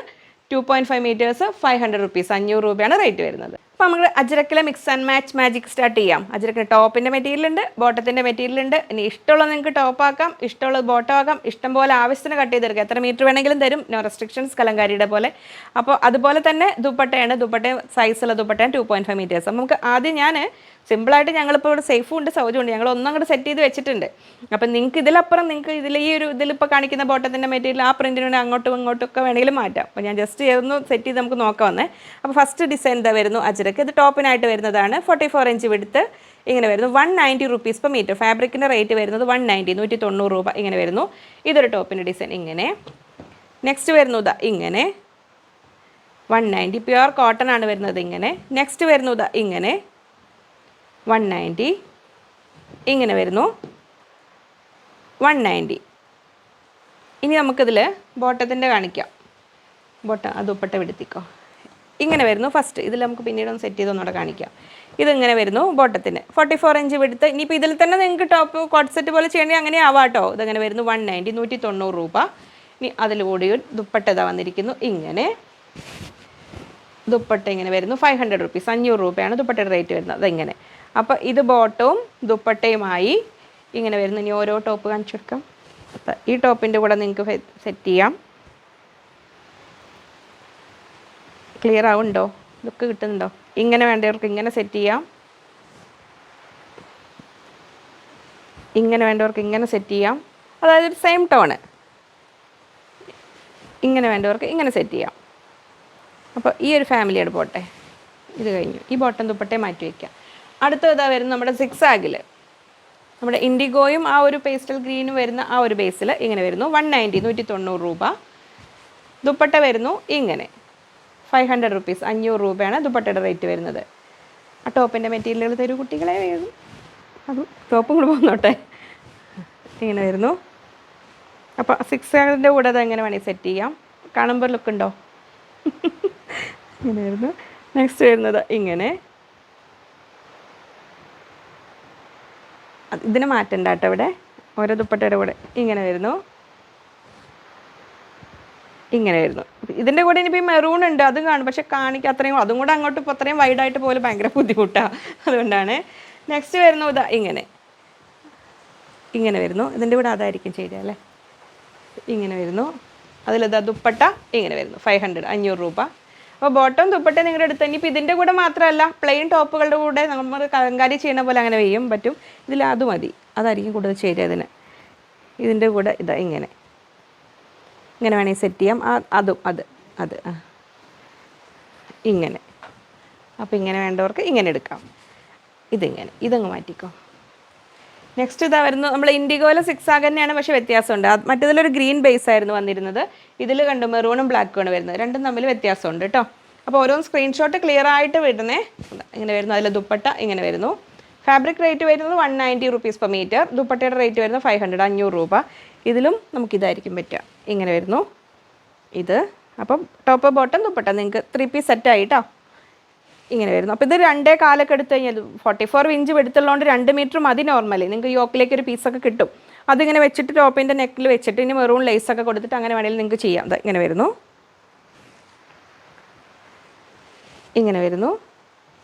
two point five metres five hundred rupees അഞ്ഞൂറ് രൂപയാണ് റേറ്റ് വരുന്നത്. അപ്പോൾ നമുക്ക് അജ്രക്കിലെ mix and match magic start ചെയ്യാം. അജ്രക്കിന് ടോപ്പിന്റെ മെറ്റീരിയൽ ഉണ്ട് ബോട്ടത്തിന്റെ മെറ്റീരിയൽ ഉണ്ട്. ഇനി ഇഷ്ടമുള്ളത് നിങ്ങൾക്ക് ടോപ്പ് ആക്കാം ഇഷ്ടമുള്ളത് ബോട്ടം ആക്കാം. ഇഷ്ടം പോലെ ആവശ്യത്തിന് കട്ട് ചെയ്തെടുക്കുക എത്ര മീറ്റർ വേണമെങ്കിലും തരും നോ റെസ്ട്രിക്ഷൻസ് കലങ്കാരിയുടെ പോലെ. അപ്പോൾ അതുപോലെ തന്നെ ദുപ്പട്ടയാണ്. ദുപ്പട്ട സൈസുള്ള ദുപ്പട്ടയാണ് ടു പോയിന്റ് ഫൈവ് മീറ്റേഴ്സ് നമുക്ക് ആദ്യം ഞാൻ സിമ്പിളായിട്ട് ഞങ്ങളിപ്പോൾ ഇവിടെ സേഫും ഉണ്ട് സൗജും ഉണ്ട് ഞങ്ങൾ ഒന്നും അങ്ങോട്ട് സെറ്റ് ചെയ്ത് വെച്ചിട്ടുണ്ട്. അപ്പം നിങ്ങൾക്ക് ഇതിലപ്പുറം നിങ്ങൾക്ക് ഇതിൽ ഈ ഒരു ഇതിലിപ്പോൾ കാണിക്കുന്ന ബോട്ടത്തിന്റെ മെറ്റീരിയൽ ആ പ്രിന്റിന് അങ്ങോട്ടും ഇങ്ങോട്ടും ഒക്കെ വേണമെങ്കിലും മാറ്റാം. അപ്പോൾ ഞാൻ ജസ്റ്റ് ഇതൊന്ന് സെറ്റ് ചെയ്ത് നമുക്ക് നോക്കാം വന്നേ അപ്പോൾ ഫസ്റ്റ് ഡിസൈൻ എന്താ വരുന്നു അജരക്ക് ഇത് ടോപ്പിനായിട്ട് വരുന്നതാണ്. ഫോർട്ടി ഫോർ ഇഞ്ച് വിടുത്ത് ഇങ്ങനെ വരുന്നു. One ninety rupees per metre ഫാബ്രിക്കിന്റെ rate വരുന്നത് വൺ നയന്റി നൂറ്റി തൊണ്ണൂറ് രൂപ ഇങ്ങനെ വരുന്നു. ഇതൊരു ടോപ്പിന്റെ ഡിസൈൻ ഇങ്ങനെ. നെക്സ്റ്റ് വരുന്നു ഇതാ ഇങ്ങനെ. വൺ നയന്റി പ്യുവർ കോട്ടൺ ആണ് വരുന്നത് ഇങ്ങനെ. നെക്സ്റ്റ് വരുന്നു ഇതാ ഇങ്ങനെ. വൺ നയന്റി ഇങ്ങനെ വരുന്നു. വൺ നയന്റി ഇനി നമുക്കിതിൽ ബോട്ടത്തിന്റെ കാണിക്കാം. ബോട്ടം ആ ദുപ്പട്ട വിടുത്തിക്കോ. ഇങ്ങനെ വരുന്നു ഫസ്റ്റ് ഇതിൽ നമുക്ക് പിന്നീട് ഒന്ന് സെറ്റ് ചെയ്തൊന്നുകൂടെ കാണിക്കാം. ഇതിങ്ങനെ വരുന്നു ബോട്ടത്തിന്. ഫോർട്ടി ഫോർ ഇഞ്ച് വിടുത്ത്. ഇനിയിപ്പോൾ ഇതിൽ തന്നെ നിങ്ങൾക്ക് ടോപ്പ് കോട്ട് സെറ്റ് പോലെ ചെയ്യേണ്ടി അങ്ങനെ ആവാട്ടോ. ഇതങ്ങനെ വരുന്നു വൺ നയന്റി നൂറ്റി തൊണ്ണൂറ് രൂപ. ഇനി അതിലൂടെ ഒരു ദുപ്പട്ട ഇതാ വന്നിരിക്കുന്നു. ഇങ്ങനെ. ദുപ്പട്ട ഇങ്ങനെ വരുന്നു. ഫൈവ് ഹൺഡ്രഡ് റുപ്പീസ് അഞ്ഞൂറ് രൂപയാണ് ദുപ്പട്ടയുടെ റേറ്റ് വരുന്നത്. അതെങ്ങനെ? അപ്പോൾ ഇത് ബോട്ടവും ദുപ്പട്ടയുമായി ഇങ്ങനെ വരുന്നു. ഇനി ഓരോ ടോപ്പ് കാണിച്ചു കൊടുക്കാം. ഈ ടോപ്പിന്റെ കൂടെ നിങ്ങൾക്ക് സെറ്റ് ചെയ്യാം. ക്ലിയർ ആവുന്നുണ്ടോ? ലുക്ക് കിട്ടുന്നുണ്ടോ? ഇങ്ങനെ വേണ്ടവർക്ക് ഇങ്ങനെ സെറ്റ് ചെയ്യാം. ഇങ്ങനെ വേണ്ടവർക്ക് ഇങ്ങനെ സെറ്റ് ചെയ്യാം. അതായത് സെയിം ടോണ് ഇങ്ങനെ വേണ്ടവർക്ക് ഇങ്ങനെ സെറ്റ് ചെയ്യാം. അപ്പോൾ ഈ ഒരു ഫാമിലിയോട് പോട്ടെ. ഇത് കഴിഞ്ഞു. ഈ ബോട്ടം ദുപ്പട്ടെ മാറ്റി വയ്ക്കാം അടുത്ത ഇതാ വരുന്നത് നമ്മുടെ സിക്സ് ആഗിൽ നമ്മുടെ ഇൻഡിഗോയും ആ ഒരു പേസ്റ്റൽ ഗ്രീനും വരുന്ന ആ ഒരു ബേസിൽ ഇങ്ങനെ വരുന്നു. വൺ നയന്റി നൂറ്റി തൊണ്ണൂറ് രൂപ. ദുപ്പട്ട വരുന്നു ഇങ്ങനെ. ഫൈവ് ഹൺഡ്രഡ് റുപ്പീസ് അഞ്ഞൂറ് രൂപയാണ് ദുപ്പട്ടയുടെ റേറ്റ് വരുന്നത്. ആ ടോപ്പിന്റെ മെറ്റീരിയലുകൾ തരൂ കുട്ടികളെ വേഗം അത് ടോപ്പും കൂടെ പോന്നോട്ടെ. ഇങ്ങനെ വരുന്നു. അപ്പോൾ സിക്സ് ഹൺഡ്രഡിന്റെ കൂടെ അത് എങ്ങനെ വേണമെങ്കിൽ സെറ്റ് ചെയ്യാം. കാണുമ്പോൾ ലുക്ക് ഉണ്ടോ? ഇങ്ങനെ വരുന്നു. നെക്സ്റ്റ് വരുന്നത് ഇങ്ങനെ. ഇതിന് മാറ്റണ്ട കേട്ടോ ഇവിടെ. ഓരോ ദുപ്പട്ടയുടെ കൂടെ ഇങ്ങനെ വരുന്നു. ഇങ്ങനെ വരുന്നു. ഇതിന്റെ കൂടെ ഇനിയിപ്പോൾ ഈ മെറൂൺ ഉണ്ട് അതും കാണും. പക്ഷെ കാണിക്കുക അത്രയും അതും കൂടെ അങ്ങോട്ട് ഇപ്പോൾ അത്രയും വൈഡായിട്ട് പോലെ ഭയങ്കര ബുദ്ധിമുട്ടാണ് അതുകൊണ്ടാണ്. നെക്സ്റ്റ് വരുന്നു ഇതാ ഇങ്ങനെ. ഇങ്ങനെ വരുന്നു. ഇതിന്റെ കൂടെ അതായിരിക്കും ചെയ്യുക അല്ലേ? ഇങ്ങനെ വരുന്നു. അതിലിതാ ദുപ്പട്ട ഇങ്ങനെ വരുന്നു. ഫൈവ് ഹൺഡ്രഡ് അഞ്ഞൂറ് രൂപ. അപ്പോൾ ബോട്ടം ദുപ്പട്ട നിങ്ങളുടെ അടുത്ത്. ഇനിയിപ്പോൾ ഇതിന്റെ കൂടെ മാത്രമല്ല പ്ലെയിൻ ടോപ്പുകളുടെ കൂടെ നമ്മൾ കലങ്കാരി ചെയ്യുന്ന പോലെ അങ്ങനെ വെയ്യും പറ്റും. ഇതിൽ അത് മതി. അതായിരിക്കും കൂടുതൽ ചേരുക ഇതിന് ഇതിന്റെ കൂടെ ഇതാ ഇങ്ങനെ. ഇങ്ങനെ വേണമെങ്കിൽ സെറ്റ് ചെയ്യാം. അതും അത് അത് ഇങ്ങനെ. അപ്പോൾ ഇങ്ങനെ വേണ്ടവർക്ക് ഇങ്ങനെ എടുക്കാം. ഇതിങ്ങനെ. ഇതങ്ങ് മാറ്റിക്കോ. നെക്സ്റ്റ് ഇതാ വരുന്നത് നമ്മൾ ഇൻഡിഗോയിലെ സിക്സ് ആഗ് തന്നെയാണ് പക്ഷേ വ്യത്യാസമുണ്ട്. മറ്റേതിലൊരു ഗ്രീൻ ബേസ് ആയിരുന്നു വന്നിരുന്നത്. ഇതിൽ കണ്ടു മെറൂണും ബ്ലാക്കും ആണ് വരുന്നത്. രണ്ടും തമ്മിൽ വ്യത്യാസമുണ്ട് കേട്ടോ. അപ്പോൾ ഓരോ സ്ക്രീൻഷോട്ട് ക്ലിയർ ആയിട്ട് വിടുന്നേ ഇങ്ങനെ വരുന്നു. അതിൽ ദുപ്പട്ട ഇങ്ങനെ വരുന്നു. ഫാബ്രിക് റേറ്റ് വരുന്നത് one ninety rupees per metre ദുപ്പട്ടയുടെ റേറ്റ് വരുന്നത് ഫൈവ് ഹൺഡ്രഡ് അഞ്ഞൂറ് രൂപ. ഇതിലും നമുക്കിതായിരിക്കും പറ്റുക. ഇങ്ങനെ വരുന്നു. ഇത്. അപ്പം ടോപ്പ് ബോട്ടം ദുപ്പട്ട. നിങ്ങൾക്ക് ത്രീ പീസ് സെറ്റ് ആയിട്ടോ ഇങ്ങനെ വരുന്നു. അപ്പോൾ ഇത് രണ്ടേ കാലൊക്കെ എടുത്തു കഴിഞ്ഞാൽ ഫോർട്ടി ഫോർ ഇഞ്ച് എടുത്തുള്ളതുകൊണ്ട് രണ്ട് മീറ്റർ മതി നോർമലി നിങ്ങൾക്ക് യോക്കിലേക്ക് ഒരു പീസൊക്കെ കിട്ടും. അതിങ്ങനെ വെച്ചിട്ട് ടോപ്പിന്റെ നെക്കിൽ വെച്ചിട്ട് ഇനി മെറൂൺ ലേസൊക്കെ കൊടുത്തിട്ട് അങ്ങനെ വേണമെങ്കിൽ നിങ്ങൾക്ക് ചെയ്യാം. ഇങ്ങനെ വരുന്നു. ഇങ്ങനെ വരുന്നു.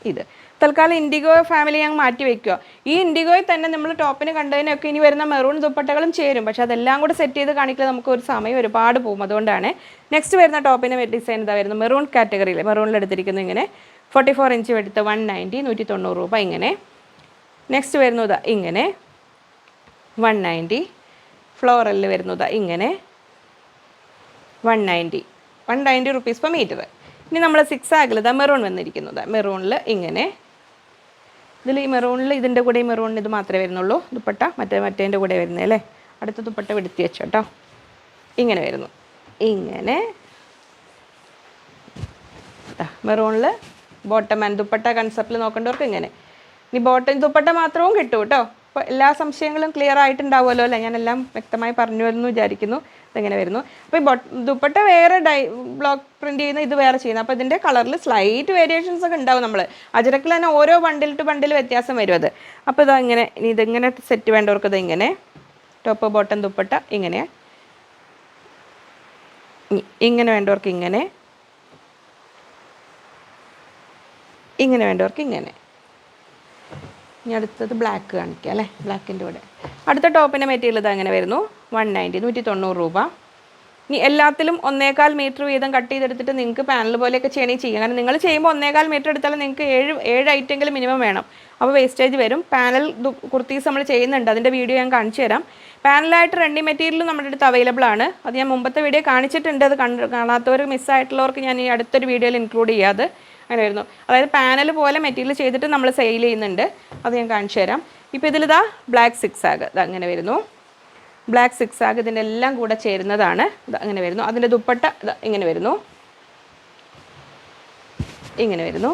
ഇത്. തൽക്കാലം ഇൻഡിഗോ ഫാമിലി ഞങ്ങൾ മാറ്റി വെക്കുക. ഈ ഇൻഡിഗോയിൽ തന്നെ നമ്മൾ ടോപ്പിന് കണ്ടതിനൊക്കെ ഇനി വരുന്ന മെറൂൺ ദുപ്പട്ടകളും ചേരും. പക്ഷേ അതെല്ലാം കൂടെ സെറ്റ് ചെയ്ത് കാണിക്കാൻ നമുക്ക് ഒരു സമയം ഒരുപാട് പോകും. അതുകൊണ്ടാണ്. നെക്സ്റ്റ് വരുന്ന ടോപ്പിന് ഡിസൈൻ ഇതാ വരുന്നത് മെറൂൺ കാറ്റഗറിയിൽ മെറൂണിൽ എടുത്തിരിക്കുന്നു ഇങ്ങനെ. ഫോർട്ടി ഫോർ ഇഞ്ച് എടുത്ത് വൺ നയന്റി നൂറ്റി തൊണ്ണൂറ് രൂപ ഇങ്ങനെ. നെക്സ്റ്റ് വരുന്നത് ഇങ്ങനെ. വൺ നയന്റി ഫ്ലോറലിൽ വരുന്നത് ഇങ്ങനെ. One ninety one ninety rupees per metre ഇനി നമ്മൾ സിക്സ് ഇതാ മെറൂൺ വന്നിരിക്കുന്നത്. മെറൂണിൽ ഇങ്ങനെ. ഇതിൽ ഈ മെറൂണിൽ ഇതിന്റെ കൂടെ ഈ മെറൂണിന് ഇത് മാത്രമേ വരുന്നുള്ളൂ. ദുപ്പട്ട മറ്റേ മറ്റേന്റെ കൂടെ വരുന്നത് അല്ലേ? അടുത്ത ദുപ്പട്ട വെടുത്തി വെച്ചു കേട്ടോ ഇങ്ങനെ വരുന്നു. ഇങ്ങനെ. മെറൂണിൽ ബോട്ടം ആൻഡ് ദുപ്പട്ട കൺസെപ്റ്റിൽ നോക്കേണ്ടവർക്ക് ഇങ്ങനെ. ഇനി ബോട്ടം ദുപ്പട്ട മാത്രവും കിട്ടും കേട്ടോ അപ്പോൾ എല്ലാ സംശയങ്ങളും ക്ലിയർ ആയിട്ടുണ്ടാവുമല്ലോ അല്ലേ? ഞാനെല്ലാം വ്യക്തമായി പറഞ്ഞു എന്ന് വിചാരിക്കുന്നു. ഇതെങ്ങനെ വരുന്നു? അപ്പോൾ ഈ ബോട്ട് ദുപ്പട്ട വേറെ ഡൈ ബ്ലോക്ക് പ്രിന്റ് ചെയ്യുന്ന ഇത് വേറെ ചെയ്യുന്നത് അപ്പോൾ ഇതിന്റെ കളറിൽ സ്ലൈറ്റ് വേരിയേഷൻസ് ഒക്കെ ഉണ്ടാവും നമ്മൾ അജരക്കിൽ തന്നെ ഓരോ ബണ്ടിൽ ടു ബണ്ടിൽ വ്യത്യാസം വരും അത്. അപ്പോൾ ഇതാ ഇങ്ങനെ ഇനി ഇതിങ്ങനെ സെറ്റ് വേണ്ടവർക്ക് ഇത് ഇങ്ങനെ. ടോപ്പ് ബോട്ടം ദുപ്പട്ട ഇങ്ങനെ. ഇങ്ങനെ വേണ്ടവർക്ക് ഇങ്ങനെ. ഇങ്ങനെ വേണ്ടവർക്ക് ഇങ്ങനെ. ഇനി അടുത്തത് ബ്ലാക്ക് കാണിക്കുക അല്ലേ? ബ്ലാക്കിന്റെ കൂടെ. അടുത്ത ടോപ്പിന്റെ മെറ്റീരിയൽ ഇത് അങ്ങനെ വരുന്നു. വൺ നയന്റി നൂറ്റി തൊണ്ണൂറ് രൂപ. ഇനി എല്ലാത്തിലും ഒന്നേകാൽ മീറ്റർ വീതം കട്ട് ചെയ്തെടുത്തിട്ട് നിങ്ങൾക്ക് പാനൽ പോലെയൊക്കെ ചെയ്യണമെങ്കിൽ ചെയ്യാം. കാരണം നിങ്ങൾ ചെയ്യുമ്പോൾ ഒന്നേകാൽ മീറ്റർ എടുത്താലും നിങ്ങൾക്ക് ഏഴ് ഏഴ് ഐറ്റെങ്കിലും മിനിമം വേണം. അപ്പോൾ വേസ്റ്റേജ് വരും. പാനൽ കുർത്തീസ് നമ്മൾ ചെയ്യുന്നുണ്ട്. അതിന്റെ വീഡിയോ ഞാൻ കാണിച്ചു തരാം. പാനലായിട്ട് റെഡി മെറ്റീരിയലും നമ്മുടെ അടുത്ത് അവൈലബിൾ ആണ്. അത് ഞാൻ മുമ്പത്തെ വീഡിയോ കാണിച്ചിട്ടുണ്ട്. അത് കണ്ട് കാണാത്തവർ മിസ്സായിട്ടുള്ളവർക്ക് ഞാൻ ഈ അടുത്തൊരു വീഡിയോയിൽ ഇൻക്ലൂഡ് ചെയ്യാതെ അങ്ങനെ വരുന്നു അതായത് പാനൽ പോലെ മെറ്റീരിയൽ ചെയ്തിട്ട് നമ്മൾ സെയിൽ ചെയ്യുന്നുണ്ട്. അത് ഞാൻ കാണിച്ചു തരാം. ഇപ്പോൾ ഇതിലിതാ ബ്ലാക്ക് സിക്സ് ആഗ് ഇത് അങ്ങനെ വരുന്നു. ബ്ലാക്ക് സിക്സ് ആഗ് ഇതിന്റെ എല്ലാം കൂടെ ചേരുന്നതാണ്. ഇത് അങ്ങനെ വരുന്നു. അതിന്റെ ദുപ്പട്ട ഇത് ഇങ്ങനെ വരുന്നു. ഇങ്ങനെ വരുന്നു.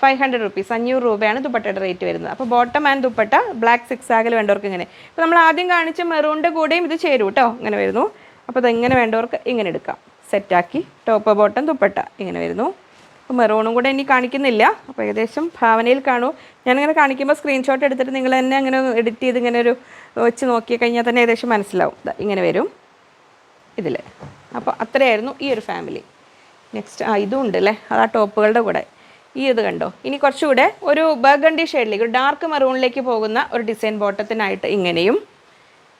ഫൈവ് ഹൺഡ്രഡ് റുപ്പീസ് അഞ്ഞൂറ് രൂപയാണ് ദുപ്പട്ടയുടെ റേറ്റ് വരുന്നത്. അപ്പോൾ bottom and dupatta black six ആഗിൽ വേണ്ടവർക്ക് ഇങ്ങനെ. ഇപ്പോൾ നമ്മൾ ആദ്യം കാണിച്ച മെറൂണിന്റെ കൂടെയും ഇത് ചേരും കേട്ടോ ഇങ്ങനെ വരുന്നു. അപ്പോൾ ഇതെങ്ങനെ വേണ്ടവർക്ക് ഇങ്ങനെ എടുക്കാം. സെറ്റാക്കി ടോപ്പ് ബോട്ടം ദുപ്പട്ട. ഇങ്ങനെ വരുന്നു. അപ്പോൾ മെറൂണും കൂടെ ഇനി കാണിക്കുന്നില്ല. അപ്പോൾ ഏകദേശം ഭാവനയിൽ കാണൂ. ഞാനിങ്ങനെ കാണിക്കുമ്പോൾ സ്ക്രീൻഷോട്ട് എടുത്തിട്ട് നിങ്ങൾ തന്നെ അങ്ങനെ എഡിറ്റ് ചെയ്ത് ഇങ്ങനെ ഒരു വെച്ച് നോക്കി കഴിഞ്ഞാൽ തന്നെ ഏകദേശം മനസ്സിലാവും. ഇങ്ങനെ വരും ഇതിൽ അപ്പോൾ അത്രയായിരുന്നു ഈ ഒരു ഫാമിലി നെക്സ്റ്റ് ആ ഇതും ഉണ്ട് അല്ലേ? അത് ആ ടോപ്പുകളുടെ കൂടെ. ഈ ഇത് കണ്ടോ? ഇനി കുറച്ചുകൂടെ ഒരു ബർഗണ്ടി ഷെയ്ഡിലേക്ക് ഒരു ഡാർക്ക് മെറൂണിലേക്ക് പോകുന്ന ഒരു ഡിസൈൻ ബോട്ടത്തിനായിട്ട് ഇങ്ങനെയും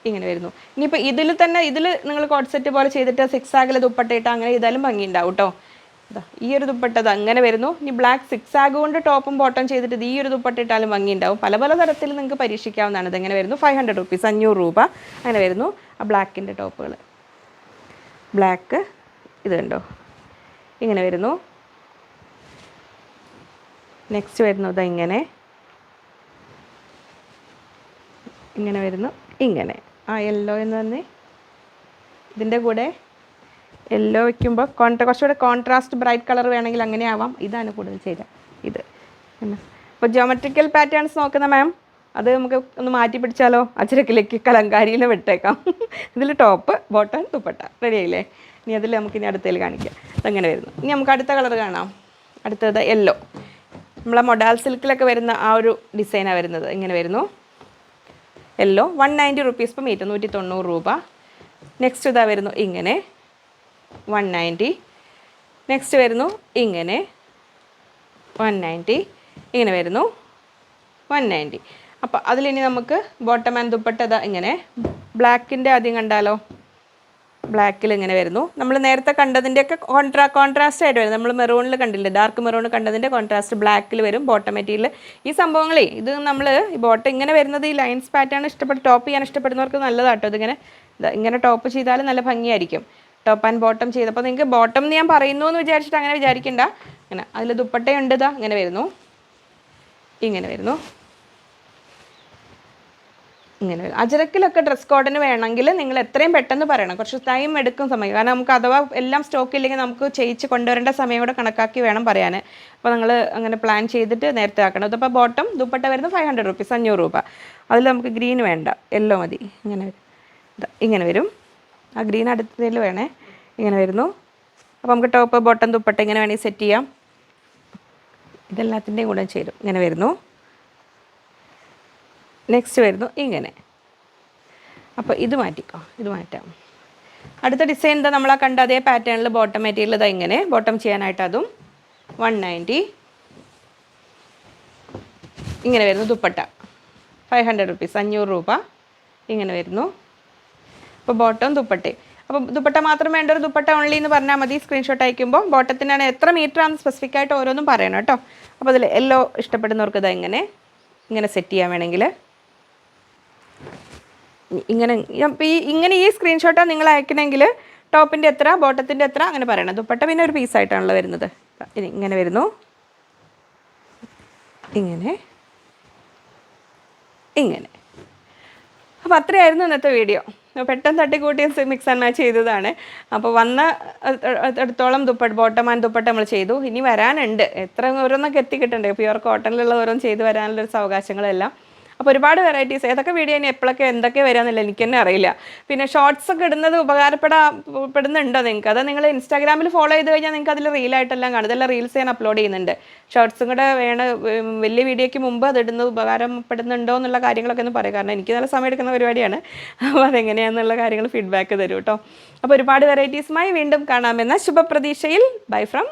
ഇങ്ങനെ വരുന്നു. ഇനിയിപ്പോൾ ഇതിൽ തന്നെ ഇതിൽ നിങ്ങൾ കോട്ട് സെറ്റ് പോലെ ചെയ്തിട്ട് സിക്സ് ആഗിൽ ദുപ്പട്ടയിട്ട് അങ്ങനെ ചെയ്താലും ഭംഗി ഉണ്ടാവും കേട്ടോ ഈ ഒരു ദുപ്പട്ട അത് അങ്ങനെ വരുന്നു. ഇനി ബ്ലാക്ക് സിക്സ് ആഗ് കൊണ്ട് ടോപ്പും ബോട്ടം ചെയ്തിട്ട് ഈ ഒരു ദുപ്പട്ട ഇട്ടാലും ഭംഗി ഉണ്ടാവും പല പല തരത്തിൽ നിങ്ങൾക്ക് പരീക്ഷിക്കാവുന്നതാണ്. ഇതെങ്ങനെ വരുന്നു? ഫൈവ് ഹൺഡ്രഡ് റുപ്പീസ് അഞ്ഞൂറ് രൂപ. അങ്ങനെ വരുന്നു. ആ ബ്ലാക്കിന്റെ ടോപ്പുകൾ ബ്ലാക്ക് ഇത് കണ്ടോ? ഇങ്ങനെ വരുന്നു. നെക്സ്റ്റ് വരുന്നത് ഇങ്ങനെ. ഇങ്ങനെ വരുന്നു. ഇങ്ങനെ. ആ യെല്ലോ എന്ന് പറഞ്ഞ് ഇതിന്റെ കൂടെ യെല്ലോ വെക്കുമ്പോൾ കോൺട്രാ കുറച്ചുകൂടെ കോൺട്രാസ്റ്റ് ബ്രൈറ്റ് കളർ വേണമെങ്കിൽ അങ്ങനെ ആവാം. ഇതാണ് കൂടുതൽ ചെയ്യുക ഇത്. അപ്പോൾ ജോമെട്രിക്കൽ പാറ്റേൺസ് നോക്കുന്ന മാം അത് നമുക്ക് ഒന്ന് മാറ്റി പിടിച്ചാലോ? അച്ചരക്കിലേക്ക് കലങ്കാരിയിൽ വിട്ടേക്കാം. ഇതിൽ ടോപ്പ് ബോട്ടൺ തുപ്പട്ട റെഡി ആയില്ലേ? ഇനി അതിൽ നമുക്ക് ഇനി അടുത്തതിൽ കാണിക്കാം. അതങ്ങനെ വരുന്നു. ഇനി നമുക്ക് അടുത്ത കളർ കാണാം. അടുത്തത് യെല്ലോ നമ്മളെ മൊഡാൽ സിൽക്കിലൊക്കെ വരുന്ന ആ ഒരു ഡിസൈനാണ് വരുന്നത്. ഇങ്ങനെ വരുന്നു. Yellow one ninety rupees per metre നൂറ്റി തൊണ്ണൂറ് രൂപ. നെക്സ്റ്റ് ഇതാ വരുന്നു. ഇങ്ങനെ. വൺ നയന്റി നെക്സ്റ്റ് വരുന്നു ഇങ്ങനെ. വൺ നയന്റി ഇങ്ങനെ വരുന്നു വൺ നയന്റി അപ്പോൾ അതിലിനി നമുക്ക് ബോട്ടം ആൻഡ് ദുപ്പട്ട ഇങ്ങനെ. ബ്ലാക്കിന്റെ ആദ്യം കണ്ടാലോ? ബ്ലാക്കിൽ ഇങ്ങനെ വരുന്നു. നമ്മൾ നേരത്തെ കണ്ടതിന്റെയൊക്കെ കോൺട്രാ കോൺട്രാസ്റ്റ് ആയിട്ട് വരും. നമ്മൾ മെറൂണിൽ കണ്ടില്ലേ? ഡാർക്ക് മെറൂൺ കണ്ടതിന്റെ കോൺട്രാസ്റ്റ് ബ്ലാക്കിൽ വരും ബോട്ടം മെറ്റീരിയൽ ഈ സംഭവങ്ങളേ ഇത് നമ്മൾ ഈ ബോട്ടം ഇങ്ങനെ വരുന്നത് ഈ ലൈൻസ് പാറ്റേൺ ഇഷ്ടപ്പെട്ട് ടോപ്പ് ചെയ്യാൻ ഇഷ്ടപ്പെടുന്നവർക്ക് നല്ലതാട്ടോ. ഇതിങ്ങനെ ഇതാ ഇങ്ങനെ ടോപ്പ് ചെയ്താൽ നല്ല ഭംഗിയായിരിക്കും. ടോപ്പ് ആൻഡ് ബോട്ടം ചെയ്തപ്പോൾ നിങ്ങൾക്ക് ബോട്ടം എന്ന് ഞാൻ പറയുന്നു എന്ന് വിചാരിച്ചിട്ട് അങ്ങനെ വിചാരിക്കണ്ട. അങ്ങനെ അതിൽ ദുപ്പട്ടയുണ്ട് ഇതാ അങ്ങനെ വരുന്നു. ഇങ്ങനെ വരുന്നു. ഇങ്ങനെ വരും അജരക്കിലൊക്കെ ഡ്രസ് കോഡിന് വേണമെങ്കിൽ നിങ്ങൾ എത്രയും പെട്ടെന്ന് പറയണം. കുറച്ച് ടൈം എടുക്കും സമയം. കാരണം നമുക്ക് അഥവാ എല്ലാം സ്റ്റോക്ക് ഇല്ലെങ്കിൽ നമുക്ക് ചെയ്യിച്ച് കൊണ്ടുവരേണ്ട സമയം കൂടെ കണക്കാക്കി വേണം പറയാൻ. അപ്പോൾ നിങ്ങൾ അങ്ങനെ പ്ലാൻ ചെയ്തിട്ട് നേരത്തെ ആക്കണം. ഇതിപ്പോൾ ബോട്ടം ദുപ്പട്ട വരുന്നത് ഫൈവ് ഹൺഡ്രഡ് റുപ്പീസ് അഞ്ഞൂറ് രൂപ. അതിൽ നമുക്ക് ഗ്രീൻ വേണ്ട. യെല്ലോ മതി. ഇങ്ങനെ ഇങ്ങനെ വരും. ആ ഗ്രീൻ അടുത്തതിൽ വേണേ. ഇങ്ങനെ വരുന്നു. അപ്പോൾ നമുക്ക് ടോപ്പ് ബോട്ടം ദുപ്പട്ട ഇങ്ങനെ വേണമെങ്കിൽ സെറ്റ് ചെയ്യാം. ഇതെല്ലാത്തിന്റെയും കൂടെ ചേരും ഇങ്ങനെ വരുന്നു. നെക്സ്റ്റ് വരുന്നു. ഇങ്ങനെ. അപ്പോൾ ഇത് മാറ്റിക്കോ. ഇത് മാറ്റാം. അടുത്ത ഡിസൈൻ എന്താ? നമ്മളാ കണ്ട അതേ പാറ്റേണിൽ ബോട്ടം മെറ്റീരിയൽ ഇതാ ഇങ്ങനെ. ബോട്ടം ചെയ്യാനായിട്ട് അതും വൺ നയന്റി ഇങ്ങനെ വരുന്നു. ദുപ്പട്ട. ഫൈവ് ഹൺഡ്രഡ് റുപ്പീസ് അഞ്ഞൂറ് രൂപ. ഇങ്ങനെ വരുന്നു. അപ്പോൾ ബോട്ടം ദുപ്പട്ടയും അപ്പോൾ ദുപ്പട്ട മാത്രം വേണ്ട ഒരു ദുപ്പട്ട ഓൺലി എന്ന് പറഞ്ഞാൽ മതി. സ്ക്രീൻഷോട്ട് അയക്കുമ്പോൾ ബോട്ടത്തിനാണ് എത്ര മീറ്റർ ആണെന്ന് സ്പെസിഫിക് ആയിട്ട് ഓരോന്നും പറയണം കേട്ടോ. അപ്പോൾ അതിൽ എല്ലോ ഇഷ്ടപ്പെടുന്നവർക്ക് ഇത് ഇങ്ങനെ ഇങ്ങനെ സെറ്റ് ചെയ്യാൻ വേണമെങ്കിൽ. ഇങ്ങനെ അപ്പോൾ ഈ ഇങ്ങനെ ഈ സ്ക്രീൻഷോട്ടാണ് നിങ്ങൾ അയക്കണമെങ്കിൽ ടോപ്പിന്റെ എത്ര ബോട്ടത്തിന്റെ എത്ര അങ്ങനെ പറയണം. ദുപ്പട്ട പിന്നെ ഒരു പീസായിട്ടാണല്ലോ വരുന്നത്. ഇങ്ങനെ വരുന്നു. ഇങ്ങനെ. ഇങ്ങനെ. അപ്പോൾ അത്രയായിരുന്നു ഇന്നത്തെ വീഡിയോ പെട്ടെന്ന് തട്ടിക്കൂട്ടി മിക്സ് ആൻഡ് മാച്ച് ചെയ്തതാണ്. അപ്പോൾ വന്ന അടുത്തോളം ദുപ്പട്ട ബോട്ടം ആൻഡ് ദുപ്പട്ട നമ്മൾ ചെയ്തു. ഇനി വരാനുണ്ട്. എത്ര ഓരോന്നൊക്കെ എത്തിക്കിട്ടുണ്ട്. പ്യുവർ കോട്ടണിലുള്ള ഓരോന്ന് ചെയ്ത് വരാനുള്ള ഒരു അപ്പോൾ ഒരുപാട് വെറൈറ്റീസ് ഏതൊക്കെ വീഡിയോ ഇനി എപ്പോഴൊക്കെ എന്തൊക്കെ വരാമെന്നില്ല എനിക്ക് തന്നെ അറിയില്ല. പിന്നെ ഷോർട്സ് ഒക്കെ ഇടുന്നത് ഉപകാരപ്പെടാ പെടുന്നുണ്ടോ നിങ്ങൾക്ക്? അത് നിങ്ങൾ ഇൻസ്റ്റാഗ്രാമിൽ ഫോളോ ചെയ്ത് കഴിഞ്ഞാൽ നിങ്ങൾക്ക് അതിൽ റീലായിട്ടെല്ലാം കാണും. ഇതെല്ലാം റീൽസ് ഞാൻ അപ്ലോഡ് ചെയ്യുന്നുണ്ട്. ഷോർട്സും കൂടെ വേണം വലിയ വീഡിയോയ്ക്ക് മുമ്പ് അത് ഇടുന്നത് ഉപകാരപ്പെടുന്നുണ്ടോ എന്നുള്ള കാര്യങ്ങളൊക്കെ ഒന്ന് പറയും. കാരണം എനിക്ക് നല്ല സമയം എടുക്കുന്ന പരിപാടിയാണ്. അപ്പോൾ അതെങ്ങനെയാണെന്നുള്ള കാര്യങ്ങൾ ഫീഡ്ബാക്ക് തരും കേട്ടോ അപ്പോൾ ഒരുപാട് വെറൈറ്റീസുമായി വീണ്ടും കാണാമെന്ന ശുഭപ്രതീക്ഷയിൽ. Bye from